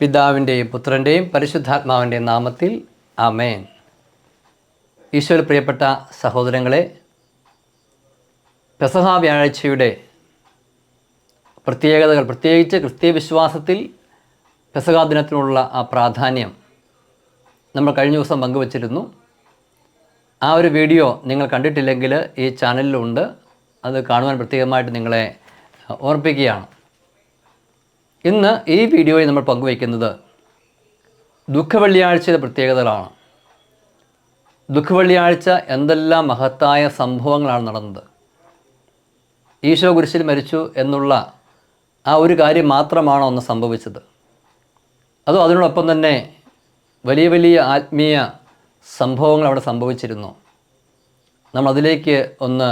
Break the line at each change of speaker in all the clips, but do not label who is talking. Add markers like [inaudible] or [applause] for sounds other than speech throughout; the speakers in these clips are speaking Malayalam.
പിതാവിന്റെയും പുത്രന്റെയും പരിശുദ്ധാത്മാവിന്റെയും നാമത്തിൽ അമേൻ ഈശോയിൽ പ്രിയപ്പെട്ട സഹോദരങ്ങളെ പെസഹ വ്യാഴാഴ്ചയുടെ പ്രത്യേകതകൾ പ്രത്യേകിച്ച് ക്രിസ്തീയ വിശ്വാസത്തിൽ പെസഹാ ദിനത്തിനുള്ള ആ പ്രാധാന്യം നമ്മൾ കഴിഞ്ഞ ദിവസം പങ്കുവച്ചിരുന്നു. ആ ഒരു വീഡിയോ നിങ്ങൾ കണ്ടിട്ടില്ലെങ്കിൽ ഈ ചാനലിലുണ്ട്. അത് കാണുവാൻ പ്രത്യേകമായിട്ട് നിങ്ങളെ ഓർപ്പിക്കുകയാണ്. ഇന്ന് ഈ വീഡിയോയിൽ നമ്മൾ പങ്കുവയ്ക്കുന്നത് ദുഃഖവെള്ളിയാഴ്ചയുടെ പ്രത്യേകതകളാണ്. ദുഃഖവെള്ളിയാഴ്ച എന്തെല്ലാം മഹത്തായ സംഭവങ്ങളാണ് നടന്നത്. ഈശോ കുരിശിൽ മരിച്ചു എന്നുള്ള ആ ഒരു കാര്യം മാത്രമാണോ ഒന്ന് സംഭവിച്ചത്? അതോ അതിനോടൊപ്പം തന്നെ വലിയ വലിയ ആത്മീയ സംഭവങ്ങൾ അവിടെ സംഭവിച്ചിരുന്നു? നമ്മൾ അതിലേക്ക് ഒന്ന്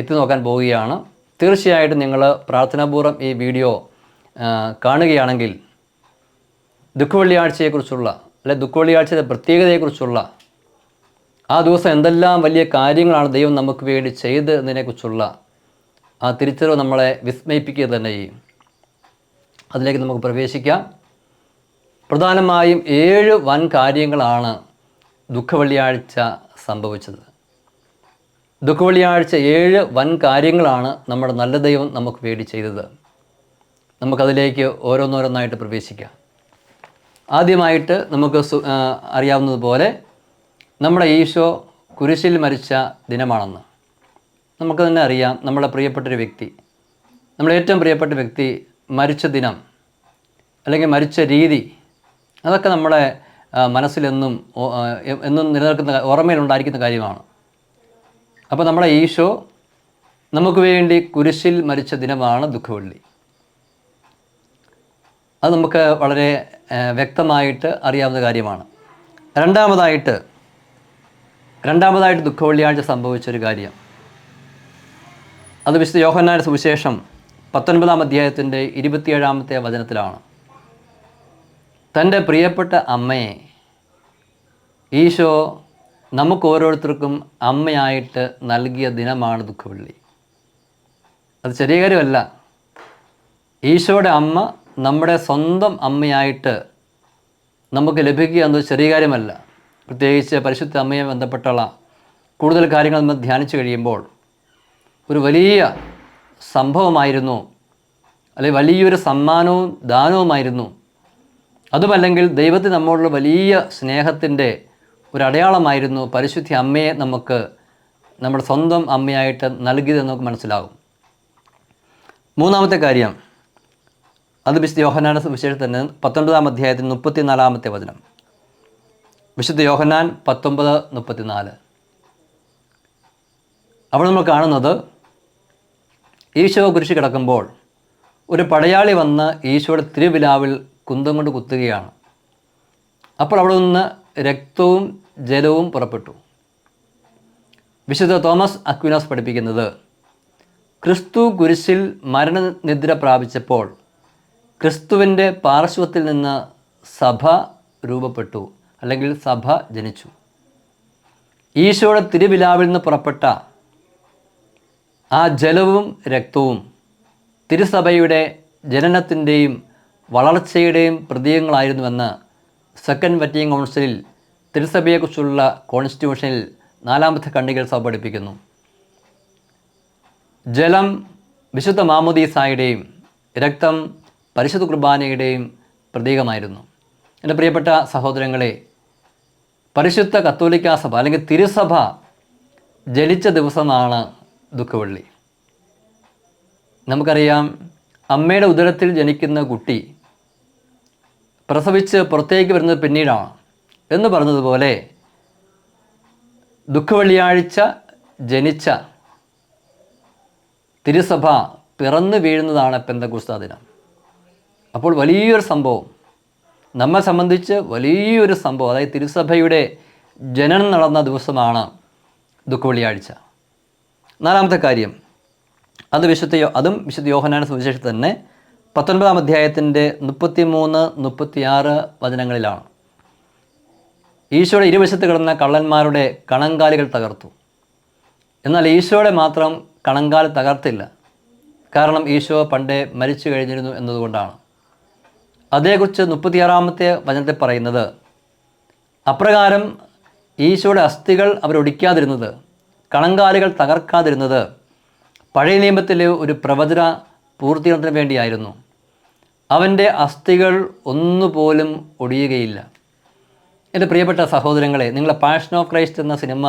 എത്തി നോക്കാൻ പോവുകയാണ്. തീർച്ചയായിട്ടും നിങ്ങൾ പ്രാർത്ഥനാപൂർവം ഈ വീഡിയോ കാണുകയാണെങ്കിൽ ദുഃഖവെള്ളിയാഴ്ചയെക്കുറിച്ചുള്ള അല്ലെ ദുഃഖവെള്ളിയാഴ്ചയുടെ പ്രത്യേകതയെക്കുറിച്ചുള്ള ആ ദിവസം എന്തെല്ലാം വലിയ കാര്യങ്ങളാണ് ദൈവം നമുക്ക് വേണ്ടി ചെയ്ത് എന്നതിനെക്കുറിച്ചുള്ള ആ തിരിച്ചറിവ് നമ്മളെ വിസ്മയിപ്പിക്കുക തന്നെ ചെയ്യും. അതിലേക്ക് നമുക്ക് പ്രവേശിക്കാം. പ്രധാനമായും ഏഴ് വൻ കാര്യങ്ങളാണ് ദുഃഖവെള്ളിയാഴ്ച സംഭവിച്ചത്. ദുഃഖവെള്ളിയാഴ്ച ഏഴ് വൻ കാര്യങ്ങളാണ് നമ്മുടെ നല്ല ദൈവം നമുക്ക് വേണ്ടി ചെയ്തത്. നമുക്കതിലേക്ക് ഓരോന്നോരോന്നായിട്ട് പ്രവേശിക്കാം. ആദ്യമായിട്ട് നമുക്ക് അറിയാവുന്നതുപോലെ നമ്മുടെ ഈശോ കുരിശിൽ മരിച്ച ദിനമാണെന്ന്. നമുക്ക് തന്നെ അറിയാം നമ്മുടെ പ്രിയപ്പെട്ടൊരു വ്യക്തി. നമ്മുടെ ഏറ്റവും പ്രിയപ്പെട്ട വ്യക്തി മരിച്ച ദിനം അല്ലെങ്കിൽ മരിച്ച രീതി അതൊക്കെ നമ്മുടെ മനസ്സിലെന്നും എന്നും നിലനിൽക്കുന്ന ഓർമ്മയിലുണ്ടായിരിക്കുന്ന കാര്യമാണ്. അപ്പോൾ നമ്മുടെ ഈശോ നമുക്ക് വേണ്ടി കുരിശിൽ മരിച്ച ദിനമാണ് ദുഃഖവെള്ളി. അത് നമുക്ക് വളരെ വ്യക്തമായിട്ട് അറിയാവുന്ന കാര്യമാണ്. രണ്ടാമതായിട്ട് രണ്ടാമതായിട്ട് ദുഃഖവെള്ളിയാഴ്ച സംഭവിച്ചൊരു കാര്യം. അത് വിശുദ്ധ യോഹന്നാന്റെ സുവിശേഷം പത്തൊൻപതാം അധ്യായത്തിന്റെ ഇരുപത്തിയേഴാമത്തെ വചനത്തിലാണ്. തന്റെ പ്രിയപ്പെട്ട അമ്മയെ ഈശോ നമുക്ക് ഓരോരുത്തർക്കും അമ്മയായിട്ട് നൽകിയ ദിനമാണ് ദുഃഖവെള്ളി. അത് ചെറിയ കാര്യമല്ല. ഈശോയുടെ അമ്മ നമ്മുടെ സ്വന്തം അമ്മയായിട്ട് നമുക്ക് ലഭിക്കുക എന്നത് ചെറിയ കാര്യമല്ല. പ്രത്യേകിച്ച് പരിശുദ്ധ അമ്മയെ ബന്ധപ്പെട്ടുള്ള കൂടുതൽ കാര്യങ്ങൾ നമ്മൾ ധ്യാനിച്ചു കഴിയുമ്പോൾ ഒരു വലിയ സംഭവമായിരുന്നു അല്ലെങ്കിൽ വലിയൊരു സമ്മാനവും ദാനവുമായിരുന്നു. അതുമല്ലെങ്കിൽ ദൈവത്തിന് നമ്മോടുള്ള വലിയ സ്നേഹത്തിന്റെ ഒരു അടയാളമായിരുന്നു പരിശുദ്ധി അമ്മയെ നമുക്ക് നമ്മുടെ സ്വന്തം അമ്മയായിട്ട് നൽകിയതെന്ന് നമുക്ക് മനസ്സിലാകും മൂന്നാമത്തെ കാര്യം അത് വിശുദ്ധ യോഹനാന വിശേഷം തന്നെ പത്തൊൻപതാം അധ്യായത്തിൽ മുപ്പത്തിനാലാമത്തെ വചനം. വിശുദ്ധ യോഹനാൻ പത്തൊമ്പത് മുപ്പത്തിനാല്. അവിടെ നമ്മൾ കാണുന്നത് ഈശോ കുരിശ് കിടക്കുമ്പോൾ ഒരു പടയാളി വന്ന് ഈശോയുടെ തിരുവിലാവിൽ കുന്തം കൊണ്ട് കുത്തുകയാണ്. അപ്പോൾ അവിടെ നിന്ന് രക്തവും ജലവും പുറപ്പെട്ടു. വിശുദ്ധ തോമസ് അക്വിനാസ് പഠിപ്പിക്കുന്നത് ക്രിസ്തു കുരിശിൽ മരണനിദ്ര പ്രാപിച്ചപ്പോൾ ക്രിസ്തുവിന്റെ പാർശ്വത്തിൽ നിന്ന് സഭ രൂപപ്പെട്ടു അല്ലെങ്കിൽ സഭ ജനിച്ചു. ഈശോയുടെ തിരുവിലാവിൽ നിന്ന് പുറപ്പെട്ട ആ ജലവും രക്തവും തിരുസഭയുടെ ജനനത്തിന്റെയും വളർച്ചയുടെയും പ്രതീകങ്ങളായിരുന്നുവെന്ന് സെക്കൻഡ് വറ്റിയൻ കൗൺസിലിൽ തിരുസഭയെക്കുറിച്ചുള്ള കോൺസ്റ്റിറ്റ്യൂഷനിൽ നാലാമത്തെ കണ്ണികൾ സഭ പഠിപ്പിക്കുന്നു. ജലം വിശുദ്ധ മാമുദീസായുടെയും രക്തം പരിശുദ്ധ കുർബാനയുടെയും പ്രതീകമായിരുന്നു. എന്റെ പ്രിയപ്പെട്ട സഹോദരങ്ങളെ പരിശുദ്ധ കത്തോലിക്കാ സഭ അല്ലെങ്കിൽ തിരുസഭ ജനിച്ച ദിവസമാണ് ദുഃഖവെള്ളി. നമുക്കറിയാം അമ്മയുടെ ഉദരത്തിൽ ജനിക്കുന്ന കുട്ടി പ്രസവിച്ച് പുറത്തേക്ക് വരുന്നത് പിന്നീടാണ്. എന്ന് പറഞ്ഞതുപോലെ ദുഃഖവെള്ളിയാഴ്ച ജനിച്ച തിരുസഭ പിറന്നു വീഴുന്നതാണ് പെന്തക്കുസ്ത ദിനം. അപ്പോൾ വലിയൊരു സംഭവം. നമ്മെ സംബന്ധിച്ച് വലിയൊരു സംഭവം. അതായത് തിരുസഭയുടെ ജനനം നടന്ന ദിവസമാണ് ദുഃഖവെള്ളിയാഴ്ച. നാലാമത്തെ കാര്യം. അത് വിശുദ്ധ അതും വിശുദ്ധ യോഹനാന സുവിശേഷത്തിൽ തന്നെ പത്തൊൻപതാം അധ്യായത്തിന്റെ മുപ്പത്തി മൂന്ന് മുപ്പത്തിയാറ് വചനങ്ങളിലാണ്. ഈശോയുടെ ഇരുവശത്ത് കിടന്ന കള്ളന്മാരുടെ കണങ്കാലുകൾ തകർത്തു. എന്നാൽ ഈശോയുടെ മാത്രം കണങ്കാൽ തകർത്തില്ല. കാരണം ഈശോ പണ്ടേ മരിച്ചു കഴിഞ്ഞിരുന്നു എന്നതുകൊണ്ടാണ്. അതേക്കുറിച്ച് മുപ്പത്തിയാറാമത്തെ വചനത്തിൽ പറയുന്നത് അപ്രകാരം ഈശോയുടെ അസ്ഥികൾ അവരൊടിക്കാതിരുന്നത് കണങ്കാലുകൾ തകർക്കാതിരുന്നത് പഴയ നിയമത്തിലെ ഒരു പ്രവചന പൂർത്തീകരണത്തിന് വേണ്ടിയായിരുന്നു. അവന്റെ അസ്ഥികൾ ഒന്നുപോലും ഒടിയുകയില്ല. എന്റെ പ്രിയപ്പെട്ട സഹോദരങ്ങളെ നിങ്ങൾ പാഷൻ ഓഫ് ക്രൈസ്റ്റ് എന്ന സിനിമ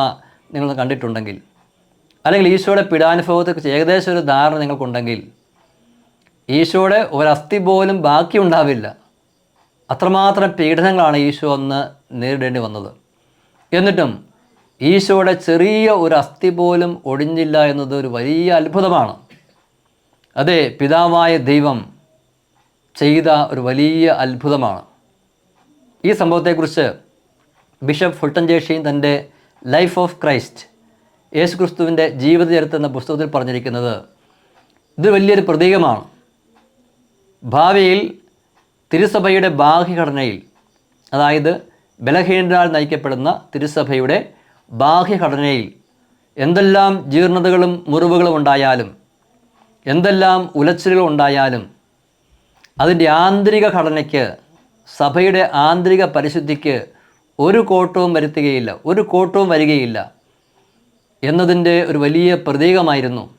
നിങ്ങൾ കണ്ടിട്ടുണ്ടെങ്കിൽ അല്ലെങ്കിൽ ഈശോയുടെ പീഡാനുഭവത്തെക്കുറിച്ച് ഏകദേശം ഒരു ധാരണ നിങ്ങൾക്കുണ്ടെങ്കിൽ ഈശോയുടെ ഒരസ്ഥി പോലും ബാക്കി ഉണ്ടാവില്ല അത്രമാത്രം പീഡനങ്ങളാണ് ഈശോ അന്ന് നേരിടേണ്ടി വന്നത്. എന്നിട്ടും ഈശോയുടെ ചെറിയ ഒരു അസ്ഥി പോലും ഒടിഞ്ഞില്ല എന്നത് ഒരു വലിയ അത്ഭുതമാണ്. അതെ പിതാവായ ദൈവം ചെയ്ത ഒരു വലിയ അത്ഭുതമാണ്. ഈ സംഭവത്തെക്കുറിച്ച് ബിഷപ്പ് ഫുൾട്ടൻ ജേഷിയും തന്റെ ലൈഫ് ഓഫ് ക്രൈസ്റ്റ് യേശു ക്രിസ്തുവിന്റെ ജീവിതചരിത്രം എന്ന പുസ്തകത്തിൽ പറഞ്ഞിരിക്കുന്നത് ഇത് വലിയൊരു പ്രതീകമാണ്. ഭാവിയിൽ തിരുസഭയുടെ ബാഹ്യഘടനയിൽ അതായത് ബലഹീനരാൽ നയിക്കപ്പെടുന്ന തിരുസഭയുടെ ബാഹ്യഘടനയിൽ എന്തെല്ലാം ജീർണതകളും മുറിവുകളും ഉണ്ടായാലും എന്തെല്ലാം ഉലച്ചിലുകൾ ഉണ്ടായാലും അതിന്റെ ആന്തരിക ഘടനയ്ക്ക് സഭയുടെ ആന്തരിക പരിശുദ്ധിക്ക് ഒരു കോട്ടവും വരുത്തുകയില്ല ഒരു കോട്ടവും വരികയില്ല എന്നതിന്റെ ഒരു വലിയ പ്രതീകമായിരുന്നു.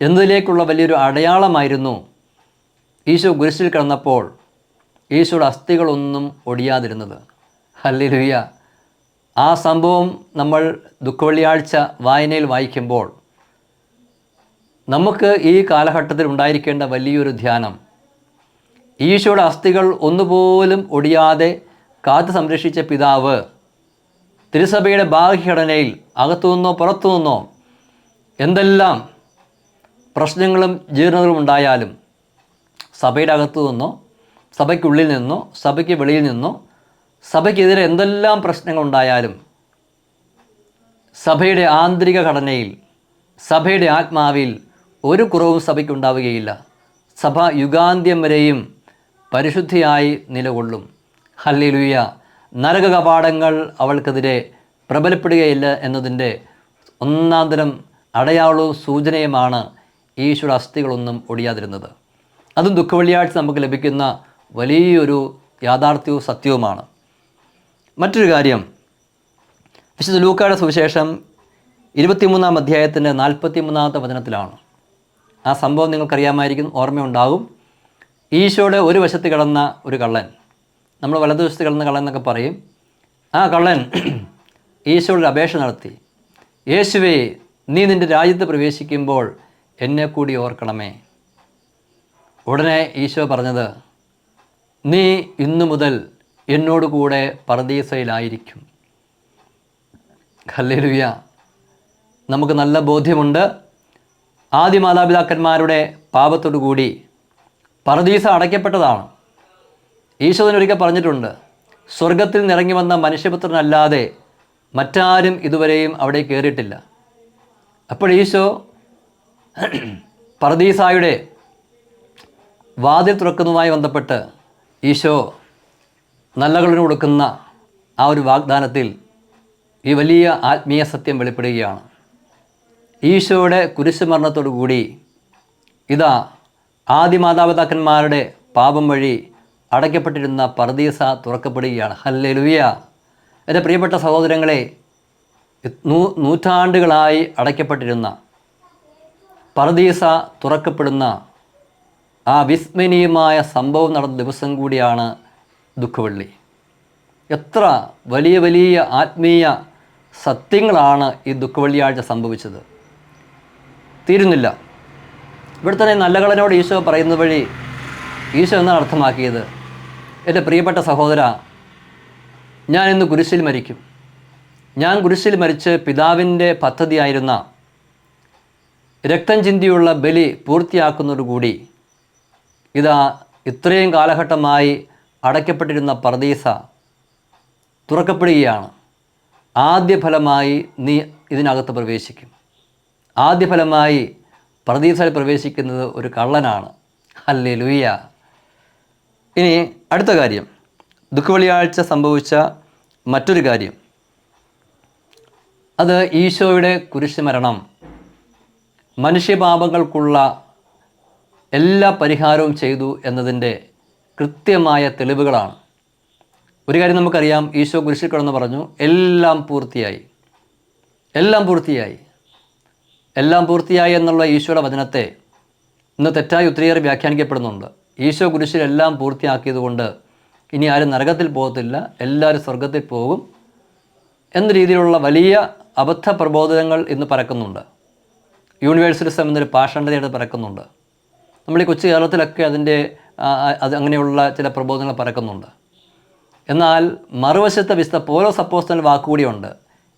എന്നതിലേക്കുള്ള വലിയൊരു അടയാളമായിരുന്നു ഈശോ കുരിശിൽ കിടന്നപ്പോൾ ഈശോയുടെ അസ്ഥികളൊന്നും ഒടിയാതിരുന്നത്. ഹല്ലേലൂയ. ആ സംഭവം നമ്മൾ ദുഃഖവെള്ളിയാഴ്ച വായനയിൽ വായിക്കുമ്പോൾ നമുക്ക് ഈ കാലഘട്ടത്തിൽ ഉണ്ടായിരിക്കേണ്ട വലിയൊരു ധ്യാനം. ഈശോയുടെ അസ്ഥികൾ ഒന്നുപോലും ഒടിയാതെ കാത്തു സംരക്ഷിച്ച പിതാവ് തിരുസഭയുടെ ബാഹ്യഘടനയിൽ പുറത്തു നിന്നോ എന്തെല്ലാം പ്രശ്നങ്ങളും ജീർണതകളും ഉണ്ടായാലും സഭയുടെ അകത്തു നിന്നോ സഭയ്ക്കുള്ളിൽ നിന്നോ സഭയ്ക്ക് വെളിയിൽ നിന്നോ സഭയ്ക്കെതിരെ എന്തെല്ലാം പ്രശ്നങ്ങളുണ്ടായാലും സഭയുടെ ആന്തരിക ഘടനയിൽ സഭയുടെ ആത്മാവിൽ ഒരു കുറവും സഭയ്ക്കുണ്ടാവുകയില്ല. സഭ യുഗാന്ത്യം വരെയും പരിശുദ്ധിയായി നിലകൊള്ളും. ഹല്ലേലൂയ. നരക കപാടങ്ങൾ അവൾക്കെതിരെ പ്രബലപ്പെടുകയില്ല എന്നതിന്റെ ഒന്നാന്തരം തരം അടയാളവും സൂചനയുമാണ് ഈശ്വര അസ്ഥികളൊന്നും ഒടിയാതിരുന്നത്. അതും ദുഃഖവെള്ളിയാഴ്ച നമുക്ക് ലഭിക്കുന്ന വലിയൊരു യാഥാർത്ഥ്യവും സത്യവുമാണ്. മറ്റൊരു കാര്യം വിശുദ്ധ ലൂക്കായുടെ സുവിശേഷം ഇരുപത്തിമൂന്നാം അധ്യായത്തിന്റെ നാൽപ്പത്തിമൂന്നാമത്തെ വചനത്തിലാണ്. ആ സംഭവം നിങ്ങൾക്കറിയാമായിരിക്കും ഓർമ്മയുണ്ടാകും. ഈശോയുടെ ഒരു വശത്ത് കിടന്ന ഒരു കള്ളൻ നമ്മൾ വലതുവശത്ത് കിടന്ന കള്ളൻ എന്നൊക്കെ പറയും. ആ കള്ളൻ ഈശോയുടെ അപേക്ഷ നടത്തി യേശുവേ നീ നിന്റെ രാജ്യത്ത് പ്രവേശിക്കുമ്പോൾ എന്നെ കൂടി ഓർക്കണമേ. ഉടനെ ഈശോ പറഞ്ഞത് നീ ഇന്നു മുതൽ എന്നോട് കൂടെ പർദീസയിലായിരിക്കും. ഹല്ലേലൂയ. നമുക്ക് നല്ല ബോധ്യമുണ്ട്. ആദ്യ മാതാപിതാക്കന്മാരുടെ പാപത്തോടു കൂടി പറദീസ അടയ്ക്കപ്പെട്ടതാണ്. ഈശോ പറഞ്ഞിട്ടുണ്ട് സ്വർഗത്തിൽ നിറങ്ങി വന്ന മനുഷ്യപുത്രനല്ലാതെ മറ്റാരും ഇതുവരെയും അവിടെ കയറിയിട്ടില്ല അപ്പോൾ ഈശോ പർദീസായുടെ വാതിൽ തുറക്കുന്നതുമായി ബന്ധപ്പെട്ട് ഈശോ നല്ലകളിന് കൊടുക്കുന്ന ആ ഒരു വാഗ്ദാനത്തിൽ ഈ വലിയ ആത്മീയ സത്യം വെളിപ്പെടുകയാണ്. ഈശോയുടെ കുരിശുമരണത്തോടു കൂടി ഇതാ ആദ്യ മാതാപിതാക്കന്മാരുടെ പാപം വഴി അടയ്ക്കപ്പെട്ടിരുന്ന പർദീസ തുറക്കപ്പെടുകയാണ്. ഹല്ലേ ലുവിയ എന്റെ പ്രിയപ്പെട്ട സഹോദരങ്ങളെ നൂ നൂറ്റാണ്ടുകളായി അടയ്ക്കപ്പെട്ടിരുന്ന പർദീസ തുറക്കപ്പെടുന്ന ആ വിസ്മരണീയമായ സംഭവം നടന്ന ദിവസം കൂടിയാണ് ദുഃഖവെള്ളി. എത്ര വലിയ വലിയ ആത്മീയ സത്യങ്ങളാണ് ഈ ദുഃഖവെള്ളിയാഴ്ച സംഭവിച്ചത്. തീരുന്നില്ല. ഇവിടെ തന്നെ നല്ലകളനോട് ഈശോ പറയുന്നത് വഴി ഈശോ എന്നാണ് അർത്ഥമാക്കിയത്. എന്റെ പ്രിയപ്പെട്ട സഹോദര ഞാൻ ഇന്ന് കുരിശിൽ മരിക്കും. ഞാൻ കുരിശിൽ മരിച്ച് പിതാവിന്റെ പദ്ധതിയായിരുന്ന രക്തം ചിന്തിയുള്ള ബലി പൂർത്തിയാക്കുന്നതോടുകൂടി ഇതാ ഇത്രയും കാലഘട്ടമായി അടയ്ക്കപ്പെട്ടിരുന്ന പർദീസ തുറക്കപ്പെടുകയാണ്. ആദ്യ ഫലമായി നീ ഇതിനകത്ത് പ്രവേശിക്കും. ആദ്യ ഫലമായി പ്രതീസയിൽ പ്രവേശിക്കുന്നത് ഒരു കള്ളനാണ്. അല്ലേ ലുയ്യ ഇനി അടുത്ത കാര്യം. ദുഃഖവെള്ളിയാഴ്ച സംഭവിച്ച മറ്റൊരു കാര്യം. അത് ഈശോയുടെ കുരിശ് മരണം മനുഷ്യപാപങ്ങൾക്കുള്ള എല്ലാ പരിഹാരവും ചെയ്തു എന്നതിന്റെ കൃത്യമായ തെളിവുകളാണ്. ഒരു കാര്യം നമുക്കറിയാം ഈശോ കുരിശിൽ കിടന്ന് പറഞ്ഞു എല്ലാം പൂർത്തിയായി എല്ലാം പൂർത്തിയായി എല്ലാം പൂർത്തിയായി എന്നുള്ള ഈശോയുടെ വചനത്തെ ഇന്ന് തെറ്റായി ഒത്തിരിയേറെ വ്യാഖ്യാനിക്കപ്പെടുന്നുണ്ട്. ഈശോ കുരിശിൽ എല്ലാം പൂർത്തിയാക്കിയതുകൊണ്ട് ഇനി ആരും നരകത്തിൽ പോകത്തില്ല എല്ലാവരും സ്വർഗത്തിൽ പോകും എന്ന രീതിയിലുള്ള വലിയ അബദ്ധ പ്രബോധനങ്ങൾ ഇന്ന് പരക്കുന്നുണ്ട് യൂണിവേഴ്സലിസം എന്നൊരു പാഷണ്ഡതയായിട്ട് പരക്കുന്നുണ്ട് നമ്മൾ ഈ കൊച്ചു കേരളത്തിലൊക്കെ അതിന്റെ അത് അങ്ങനെയുള്ള ചില പ്രബോധനങ്ങൾ പരക്കുന്നുണ്ട്. എന്നാൽ മറുവശത്തെ വിശുദ്ധ പോലോ സപ്പോസ്റ്റൽ വാക്കുകൂടിയുണ്ട്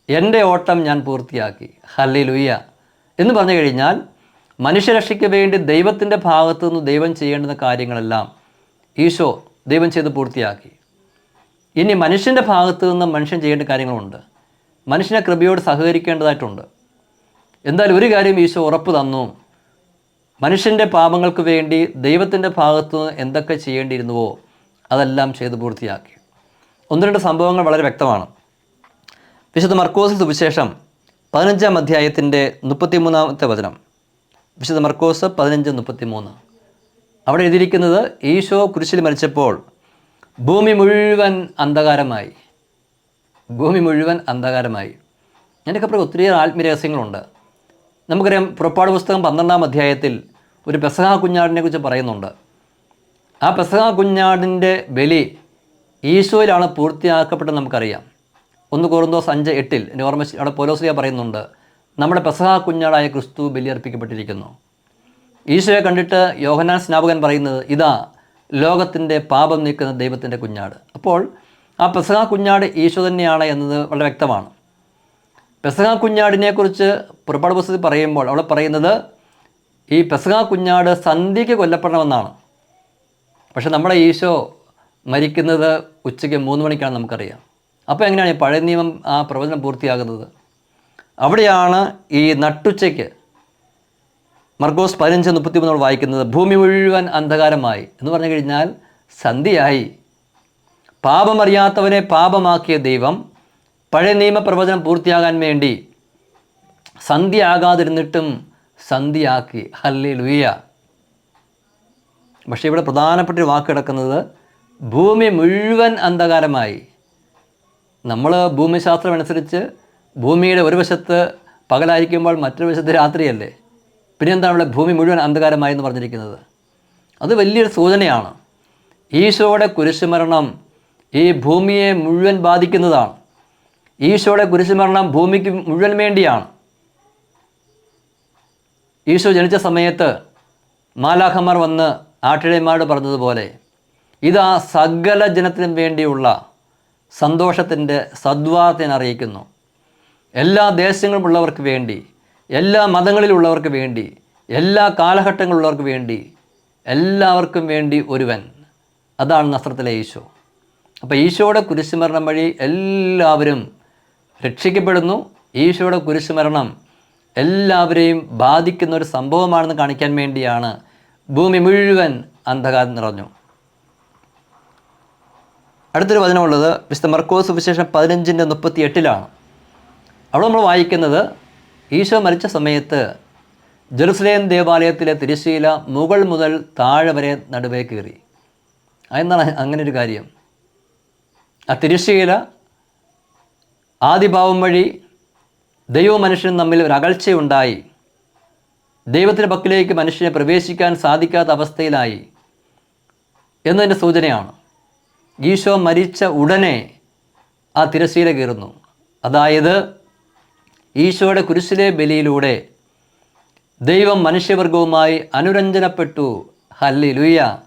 എന്റെ ഓട്ടം ഞാൻ പൂർത്തിയാക്കി ഹല്ലി ലുയ്യ എന്ന് പറഞ്ഞു കഴിഞ്ഞാൽ മനുഷ്യരക്ഷയ്ക്ക് വേണ്ടി ദൈവത്തിന്റെ ഭാഗത്തു നിന്ന് ദൈവം ചെയ്യേണ്ടുന്ന കാര്യങ്ങളെല്ലാം ഈശോ ദൈവം ചെയ്ത് പൂർത്തിയാക്കി. ഇനി മനുഷ്യന്റെ ഭാഗത്തു നിന്ന് മനുഷ്യൻ ചെയ്യേണ്ട കാര്യങ്ങളുണ്ട്. മനുഷ്യനെ കൃപയോട് സഹകരിക്കേണ്ടതായിട്ടുണ്ട്. എന്തായാലും ഒരു കാര്യം ഈശോ ഉറപ്പ് തന്നു. മനുഷ്യന്റെ പാപങ്ങൾക്ക് വേണ്ടി ദൈവത്തിന്റെ ഭാഗത്തു നിന്ന് എന്തൊക്കെ ചെയ്യേണ്ടിയിരുന്നുവോ അതെല്ലാം ചെയ്ത് പൂർത്തിയാക്കി. ഒന്ന് രണ്ട് സംഭവങ്ങൾ വളരെ വ്യക്തമാണ്. വിശുദ്ധ മർക്കോസ് സുവിശേഷം പതിനഞ്ചാം അധ്യായത്തിന്റെ മുപ്പത്തിമൂന്നാമത്തെ വചനം. വിശുദ്ധ മർക്കോസ് പതിനഞ്ച് മുപ്പത്തിമൂന്ന്. അവിടെ എഴുതിയിരിക്കുന്നത് ഈശോ കുരിശിൽ മരിച്ചപ്പോൾ ഭൂമി മുഴുവൻ അന്ധകാരമായി. ഭൂമി മുഴുവൻ അന്ധകാരമായി. എന്റെ അപ്പുറം ഒത്തിരിയേറെ ആത്മീയ രഹസ്യങ്ങളുണ്ട്. നമുക്കറിയാം പുറപ്പാട് പുസ്തകം പന്ത്രണ്ടാം അധ്യായത്തിൽ ഒരു പെസഹ കുഞ്ഞാടിനെ കുറിച്ച് പറയുന്നുണ്ട്. ആ പെസഹ കുഞ്ഞാടിന്റെ ബലി ഈശോയിലാണ് പൂർത്തിയാക്കപ്പെട്ടത് നമുക്കറിയാം. ഒന്ന് കോറുന്തോസ് അഞ്ച് എട്ടിൽ എന്റെ ഓർമ്മ അവിടെ പോലോസിയ പറയുന്നുണ്ട് നമ്മുടെ പെസഹ കുഞ്ഞാടായ ക്രിസ്തു ബലിയർപ്പിക്കപ്പെട്ടിരിക്കുന്നു. ഈശോയെ കണ്ടിട്ട് യോഹനാൻ സ്നാപകൻ പറയുന്നത് ഇതാ ലോകത്തിന്റെ പാപം നീക്കുന്ന ദൈവത്തിന്റെ കുഞ്ഞാട്. അപ്പോൾ ആ പെസഹ കുഞ്ഞാട് ഈശോ തന്നെയാണ് എന്നത് വളരെ വ്യക്തമാണ്. പെസഹ കുഞ്ഞാടിനെക്കുറിച്ച് പുറപ്പാട് പുസ്തകത്തിൽ പറയുമ്പോൾ അവിടെ പറയുന്നത് ഈ പെസഹ കുഞ്ഞാട് സന്ധ്യയ്ക്ക് കൊല്ലപ്പെടണമെന്നാണ്. പക്ഷെ നമ്മുടെ ഈശോ മരിക്കുന്നത് ഉച്ചയ്ക്ക് മൂന്ന് മണിക്കാണ് നമുക്കറിയാം. അപ്പോൾ എങ്ങനെയാണ് ഈ പഴയ നിയമം ആ പ്രവചനം പൂർത്തിയാകുന്നത്? അവിടെയാണ് ഈ നട്ടുച്ചയ്ക്ക് മർഗോസ് പതിനഞ്ച് മുപ്പത്തി മൂന്നോട് വായിക്കുന്നത് ഭൂമി മുഴുവൻ അന്ധകാരമായി എന്ന് പറഞ്ഞു കഴിഞ്ഞാൽ സന്ധ്യയായി. പാപമറിയാത്തവനെ പാപമാക്കിയ ദൈവം പഴയ നിയമ പ്രവചനം പൂർത്തിയാകാൻ വേണ്ടി സന്ധ്യ ആകാതിരുന്നിട്ടും സന്ധ്യയാക്കി ഹല്ലി ലുയ്യ പക്ഷേ ഇവിടെ പ്രധാനപ്പെട്ട ഒരു വാക്ക് കിടക്കുന്നത് ഭൂമി മുഴുവൻ അന്ധകാരമായി. നമ്മൾ ഭൂമിശാസ്ത്രം അനുസരിച്ച് ഭൂമിയുടെ ഒരു വശത്ത് പകലായിരിക്കുമ്പോൾ മറ്റൊരു വശത്ത് രാത്രിയല്ലേ? പിന്നെ എന്താണ് ഇവിടെ ഭൂമി മുഴുവൻ അന്ധകാരമായി എന്ന് പറഞ്ഞിരിക്കുന്നത്? അത് വലിയൊരു സൂചനയാണ്. ഈശോയുടെ കുരിശുമരണം ഈ ഭൂമിയെ മുഴുവൻ ബാധിക്കുന്നതാണ്. ഈശോയുടെ കുരിശുമരണം ഭൂമിക്ക് മുഴുവൻ വേണ്ടിയാണ്. ഈശോ ജനിച്ച സമയത്ത് മാലാഖമാർ വന്ന് ആട്ടിടയന്മാരോട് പറഞ്ഞതുപോലെ ഇതാ സകല ജനത്തിനും വേണ്ടിയുള്ള സന്തോഷത്തിന്റെ സദ്വാർത്തയെ അറിയിക്കുന്നു. എല്ലാ ദേശങ്ങളുമുള്ളവർക്ക് വേണ്ടി എല്ലാ മതങ്ങളിലുള്ളവർക്ക് വേണ്ടി എല്ലാ കാലഘട്ടങ്ങളിലുള്ളവർക്ക് വേണ്ടി എല്ലാവർക്കും വേണ്ടി ഒരുവൻ. അതാണ് നസ്രത്തിലെ ഈശോ. അപ്പോൾ ഈശോയുടെ കുരിശുമരണം വഴി എല്ലാവരും രക്ഷിക്കപ്പെടുന്നു. ഈശോയുടെ കുരിശുമരണം എല്ലാവരെയും ബാധിക്കുന്ന ഒരു സംഭവമാണെന്ന് കാണിക്കാൻ വേണ്ടിയാണ് ഭൂമി മുഴുവൻ അന്ധകാരം നിറഞ്ഞു. അടുത്തൊരു വചനമുള്ളത് വിശുദ്ധ മർക്കോസ് വിശേഷം പതിനഞ്ചിന്റെ മുപ്പത്തി എട്ടിലാണ് അവിടെ നമ്മൾ വായിക്കുന്നത് ഈശോ മരിച്ച സമയത്ത് ജെറുസലേം ദേവാലയത്തിലെ തിരശ്ശീല മുകൾ മുതൽ താഴെ വരെ നടുവേ കയറി എന്നാണ് അങ്ങനെ ഒരു കാര്യം? ആ തിരശ്ശീല ആദിഭാവം വഴി ദൈവവും മനുഷ്യനും തമ്മിൽ ഒരു അകൽച്ചയുണ്ടായി. ദൈവത്തിന്റെ പക്കിലേക്ക് മനുഷ്യനെ പ്രവേശിക്കാൻ സാധിക്കാത്ത അവസ്ഥയിലായി. എന്നതിന്റെ സൂചനയാണ്. ഈശോ മരിച്ച ഉടനെ ആ തിരശ്ശീല കീറുന്നു അതായത് ഈശോയുടെ കുരിശിലെ ബലിയിലൂടെ ദൈവം മനുഷ്യവർഗവുമായി അനുരഞ്ജനപ്പെട്ടു. ഹല്ലി ലുയ്യ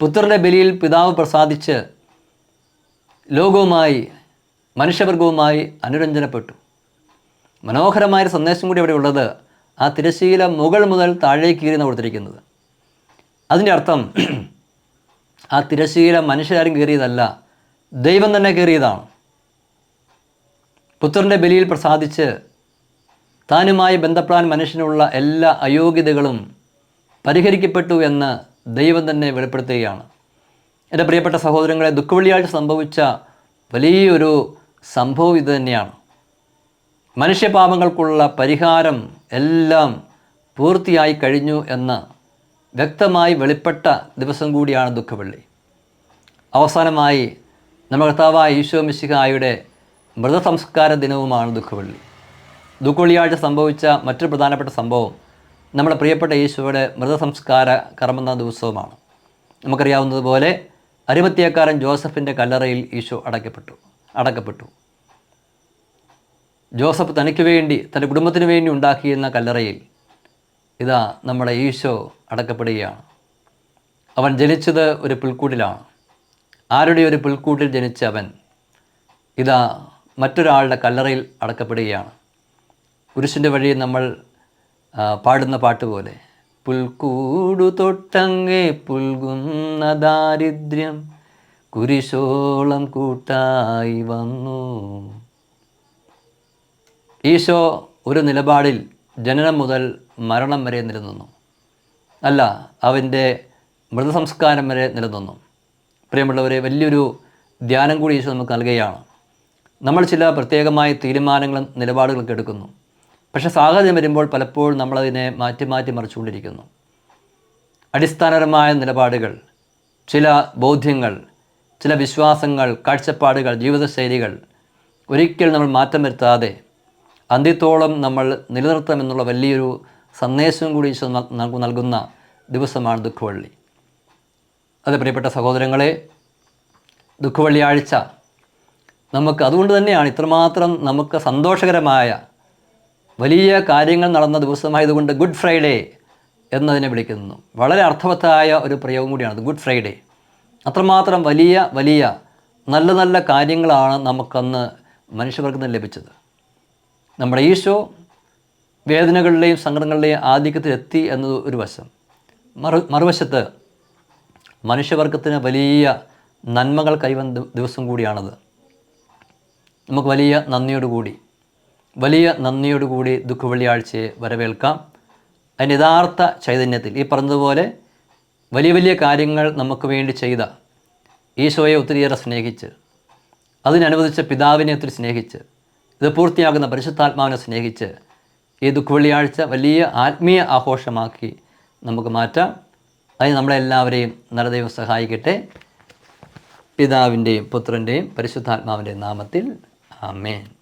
പുത്രന്റെ ബലിയിൽ പിതാവ് പ്രസാദിച്ച് ലോകവുമായി മനുഷ്യവർഗവുമായി അനുരഞ്ജനപ്പെട്ടു. മനോഹരമായൊരു സന്ദേശം കൂടി ഇവിടെ ഉള്ളത് ആ തിരശ്ശീല മുകൾ മുതൽ താഴേക്ക് കീറിയെന്ന് കൊടുത്തിരിക്കുന്നത്. അതിന്റെ അർത്ഥം [clears throat] ആ തിരശ്ശീല മനുഷ്യരാരും കീറിയതല്ല ദൈവം തന്നെ കീറിയതാണ്. പുത്രന്റെ ബലിയിൽ പ്രസാദിച്ച് താനുമായി ബന്ധപ്പെടാൻ മനുഷ്യനുള്ള എല്ലാ അയോഗ്യതകളും പരിഹരിക്കപ്പെട്ടു എന്ന് ദൈവം തന്നെ വെളിപ്പെടുത്തുകയാണ്. എന്റെ പ്രിയപ്പെട്ട സഹോദരങ്ങളെ ദുഃഖവെള്ളിയാഴ്ച സംഭവിച്ച വലിയൊരു സംഭവം ഇത് തന്നെയാണ്. മനുഷ്യപാപങ്ങൾക്കുള്ള പരിഹാരം എല്ലാം പൂർത്തിയായി കഴിഞ്ഞു എന്ന് വ്യക്തമായി വെളിപ്പെട്ട ദിവസം കൂടിയാണ് ദുഃഖവെള്ളി. അവസാനമായി നമ്മുടെ കർത്താവായ ഈശോ മിശിഹായുടെ മൃതസംസ്കാര ദിനവുമാണ് ദുഃഖവെള്ളി. ദുഃഖവെള്ളിയാഴ്ച സംഭവിച്ച മറ്റൊരു പ്രധാനപ്പെട്ട സംഭവം നമ്മുടെ പ്രിയപ്പെട്ട ഈശോയുടെ മൃതസംസ്കാര കർമ്മന്ന ദിവസവുമാണ്. നമുക്കറിയാവുന്നതുപോലെ അരിമത്തിയക്കാരൻ ജോസഫിന്റെ കല്ലറയിൽ ഈശോ അടയ്ക്കപ്പെട്ടു അടക്കപ്പെട്ടു. ജോസഫ് തനിക്ക് വേണ്ടി തന്റെ കുടുംബത്തിന് വേണ്ടി ഉണ്ടാക്കിയിരുന്ന കല്ലറയിൽ ഇതാ നമ്മുടെ ഈശോ അടക്കപ്പെടുകയാണ്. അവൻ ജനിച്ചത് ഒരു പുൽക്കൂട്ടിലാണ്. ആരുടെ ഒരു പുൽക്കൂട്ടിൽ ജനിച്ച അവൻ? ഇതാ മറ്റൊരാളുടെ കല്ലറയിൽ അടക്കപ്പെടുകയാണ്. പുരുഷന്റെ വഴി നമ്മൾ പാടുന്ന പാട്ട് പോലെ പുൽക്കൂടു തൊട്ടങ്ങേ പുൽകുന്ന ദാരിദ്ര്യം കുരിശോളം കൂട്ടായി വന്നു. ഈശോ ഒരു നിലപാടിൽ ജനനം മുതൽ മരണം വരെ നിലനിന്നു. അല്ല അവന്റെ മൃതസംസ്കാരം വരെ നിലനിന്നു. പ്രിയമുള്ളവരെ വലിയൊരു ധ്യാനം കൂടി ഈശോ നമുക്ക് നൽകുകയാണ്. നമ്മൾ ചില പ്രത്യേകമായ തീരുമാനങ്ങളും നിലപാടുകളൊക്കെ എടുക്കുന്നു. പക്ഷേ സാഹചര്യം വരുമ്പോൾ പലപ്പോഴും നമ്മളതിനെ മാറ്റി മാറ്റി മറിച്ചുകൊണ്ടിരിക്കുന്നു. അടിസ്ഥാനപരമായ നിലപാടുകൾ ചില ബോധ്യങ്ങൾ ചില വിശ്വാസങ്ങൾ കാഴ്ചപ്പാടുകൾ ജീവിതശൈലികൾ ഒരിക്കൽ നമ്മൾ മാറ്റം വരുത്താതെ അന്ത്യത്തോളം നമ്മൾ നിലനിർത്തണമെന്നുള്ള വലിയൊരു സന്ദേശം കൂടി ഈശോ നൽകുന്ന ദിവസമാണ് ദുഃഖവള്ളി. അത് പ്രിയപ്പെട്ട സഹോദരങ്ങളെ ദുഃഖവെള്ളിയാഴ്ച നമുക്ക് അതുകൊണ്ട് തന്നെയാണ് ഇത്രമാത്രം നമുക്ക് സന്തോഷകരമായ വലിയ കാര്യങ്ങൾ നടന്ന ദിവസമായതുകൊണ്ട് ഗുഡ് ഫ്രൈഡേ എന്നതിനെ വിളിക്കുന്നു. വളരെ അർത്ഥവത്തായ ഒരു പ്രയോഗം കൂടിയാണ് ഗുഡ് ഫ്രൈഡേ. അത്രമാത്രം വലിയ വലിയ നല്ല നല്ല കാര്യങ്ങളാണ് നമുക്കന്ന് മനുഷ്യവർഗത്തിന് ലഭിച്ചത്. നമ്മുടെ ഈശോ വേദനകളിലെയും സങ്കടങ്ങളിലെയും ആധിക്യത്തിൽ ആധിക്യത്തിലെത്തി എന്നത് ഒരു വശം. മറു മറുവശത്ത് മനുഷ്യവർഗത്തിന് വലിയ നന്മകൾ കൈവന്ന ദിവ- ദിവസം കൂടിയാണത്. നമുക്ക് വലിയ നന്ദിയോടുകൂടി വലിയ നന്ദിയോടുകൂടി ദുഃഖവെള്ളിയാഴ്ചയെ വരവേൽക്കാം. അതിന്റെ യഥാർത്ഥ ചൈതന്യത്തിൽ ഈ പറഞ്ഞതുപോലെ വലിയ വലിയ കാര്യങ്ങൾ നമുക്ക് വേണ്ടി ചെയ്ത ഈശോയെ ഒത്തിരിയേറെ സ്നേഹിച്ച് അതിനനുവദിച്ച പിതാവിനെ ഒത്തിരി സ്നേഹിച്ച് ഇത് പൂർത്തിയാകുന്ന പരിശുദ്ധാത്മാവിനെ സ്നേഹിച്ച് ഈ ദുഃഖവെള്ളിയാഴ്ച വലിയ ആത്മീയ ആഘോഷമാക്കി നമുക്ക് മാറ്റാം. അതിന് നമ്മളെല്ലാവരെയും നരദൈവം ദൈവം സഹായിക്കട്ടെ. പിതാവിന്റെയും പുത്രന്റെയും പരിശുദ്ധാത്മാവിന്റെയും നാമത്തിൽ ആമേൻ.